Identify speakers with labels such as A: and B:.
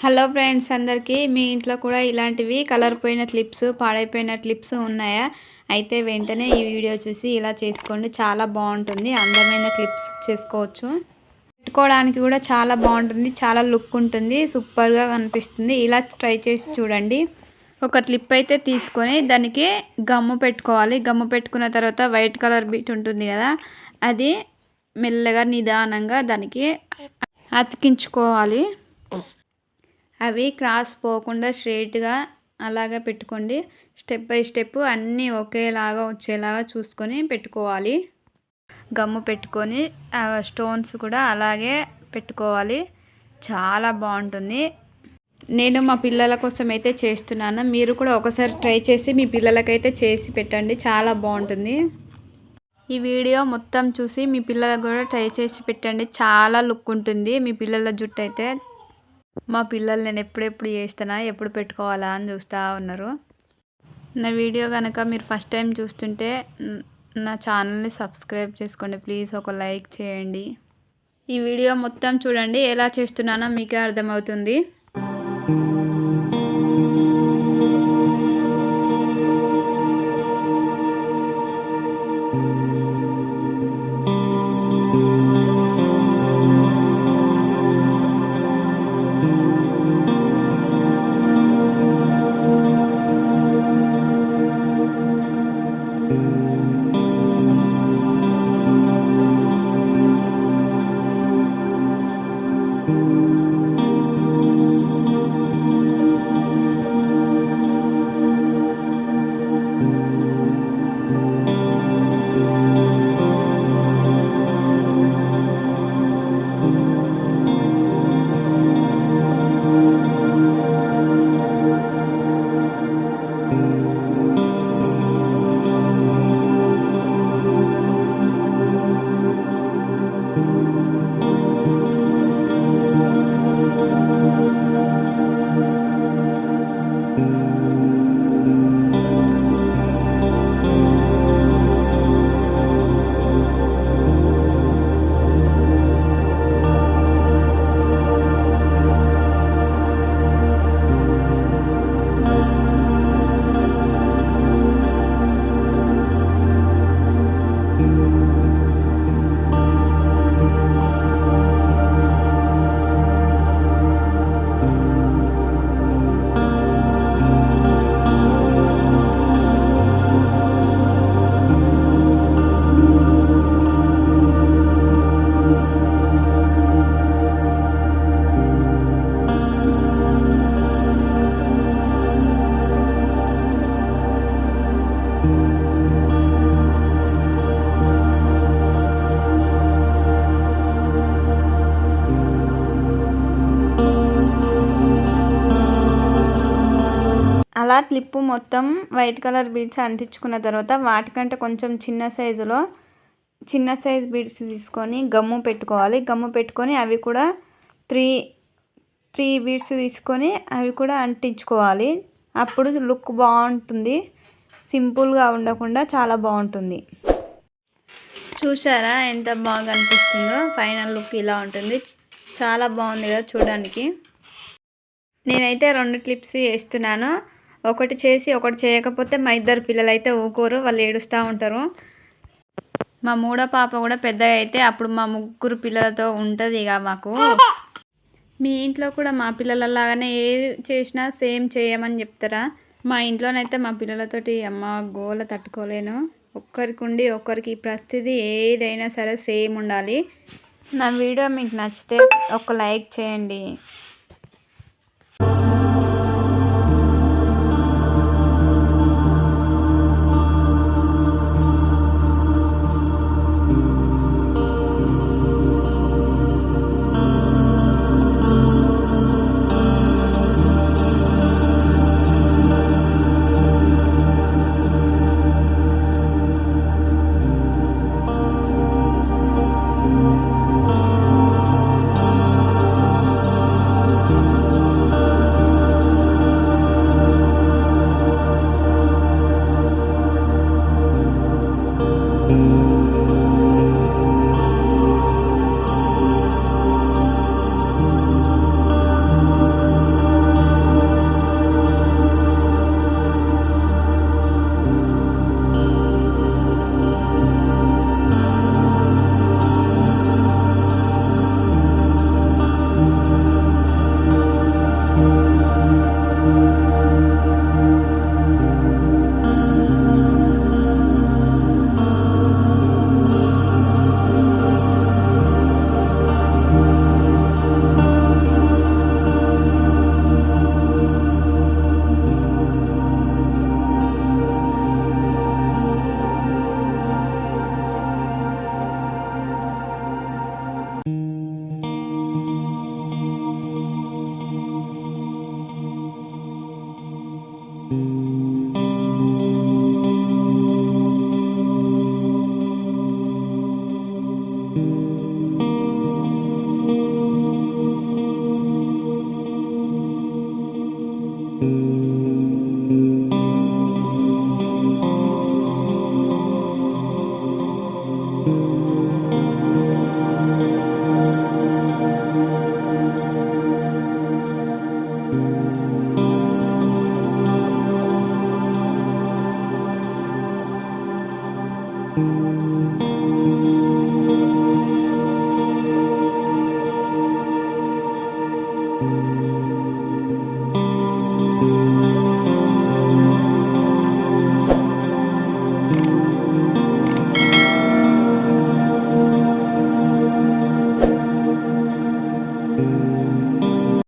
A: Hello friends అందరికీ మీ ఇంట్లో కూడా ఇలాంటివి కలర్ పోయిన క్లిప్స్ పాడైపోయిన క్లిప్స్ ఉన్నాయా? అయితే వెంటనే ఈ వీడియో చూసి ఇలా చేసుకోండి. చాలా బాగుంటుంది. అందమైన క్లిప్స్ చేసుకోవచ్చు. పెట్టుకోవడానికి కూడా చాలా బాగుంటుంది. చాలా లుక్ ఉంటుంది. సూపర్గా కనిపిస్తుంది ఇలా ట్రై చేసి చూడండి. ఒక క్లిప్ అయితే తీసుకొని దానికి గమ్ము పెట్టుకోవాలి. గమ్ము పెట్టుకున్న తర్వాత వైట్ కలర్ బీట్ ఉంటుంది కదా అది మెల్లగా నిదానంగా దానికి అతికించుకోవాలి. అవి క్రాస్ పోకుండా స్ట్రైట్గా అలాగే పెట్టుకోండి. స్టెప్ బై స్టెప్ అన్నీ ఒకేలాగా వచ్చేలాగా చూసుకొని పెట్టుకోవాలి. గమ్ము పెట్టుకొని స్టోన్స్ కూడా అలాగే పెట్టుకోవాలి. చాలా బాగుంటుంది. నేను మా పిల్లల కోసం అయితే చేస్తున్నాను. మీరు కూడా ఒకసారి ట్రై చేసి మీ పిల్లలకైతే చేసి పెట్టండి. చాలా బాగుంటుంది. ఈ వీడియో మొత్తం చూసి మీ పిల్లలకు కూడా ట్రై చేసి పెట్టండి. చాలా లుక్ ఉంటుంది మీ పిల్లల జుట్టు అయితే మా పిల్లలు నేను ఎప్పుడెప్పుడు చేస్తానా ఎప్పుడు పెట్టుకోవాలా అని చూస్తూ ఉన్నారు. నా వీడియో కనుక మీరు ఫస్ట్ టైం చూస్తుంటే నా ఛానల్ని సబ్స్క్రైబ్ చేసుకోండి. ప్లీజ్ ఒక లైక్ చేయండి. ఈ వీడియో మొత్తం చూడండి. ఎలా చేస్తున్నానో మీకే అర్థమవుతుంది. Thank you. క్లిప్పు మొత్తం వైట్ కలర్ బీడ్స్ అంటించుకున్న తర్వాత వాటికంటే కొంచెం చిన్న సైజులో చిన్న సైజ్ బీడ్స్ తీసుకొని గమ్ము పెట్టుకోవాలి. గమ్ము పెట్టుకొని అవి కూడా త్రీ త్రీ బీడ్స్ తీసుకొని అవి కూడా అంటించుకోవాలి. అప్పుడు లుక్ బాగుంటుంది. సింపుల్గా ఉండకుండా చాలా బాగుంటుంది. చూసారా ఎంత బాగా అనిపిస్తుందో? ఫైనల్ లుక్ ఇలా ఉంటుంది. చాలా బాగుంది కదా చూడడానికి. నేనైతే రెండు క్లిప్స్ వేస్తున్నాను. ఒకటి చేసి ఒకటి చేయకపోతే మా ఇద్దరు పిల్లలు అయితే ఊకోరు వాళ్ళు ఏడుస్తూ ఉంటారు. మా మూడో పాప కూడా పెద్ద అయితే అప్పుడు మా ముగ్గురు పిల్లలతో ఉంటుంది ఇక మాకు. మీ ఇంట్లో కూడా మా పిల్లలలాగానే ఏ చేసినా సేమ్ చేయమని చెప్తారా? మా ఇంట్లోనైతే మా పిల్లలతోటి అమ్మ గోల తట్టుకోలేను. ఒక్కరికి ఉండి ఒక్కరికి ప్రతిదీ ఏదైనా సరే సేమ్ ఉండాలి. నా వీడియో మీకు నచ్చితే ఒక లైక్ చేయండి. thank you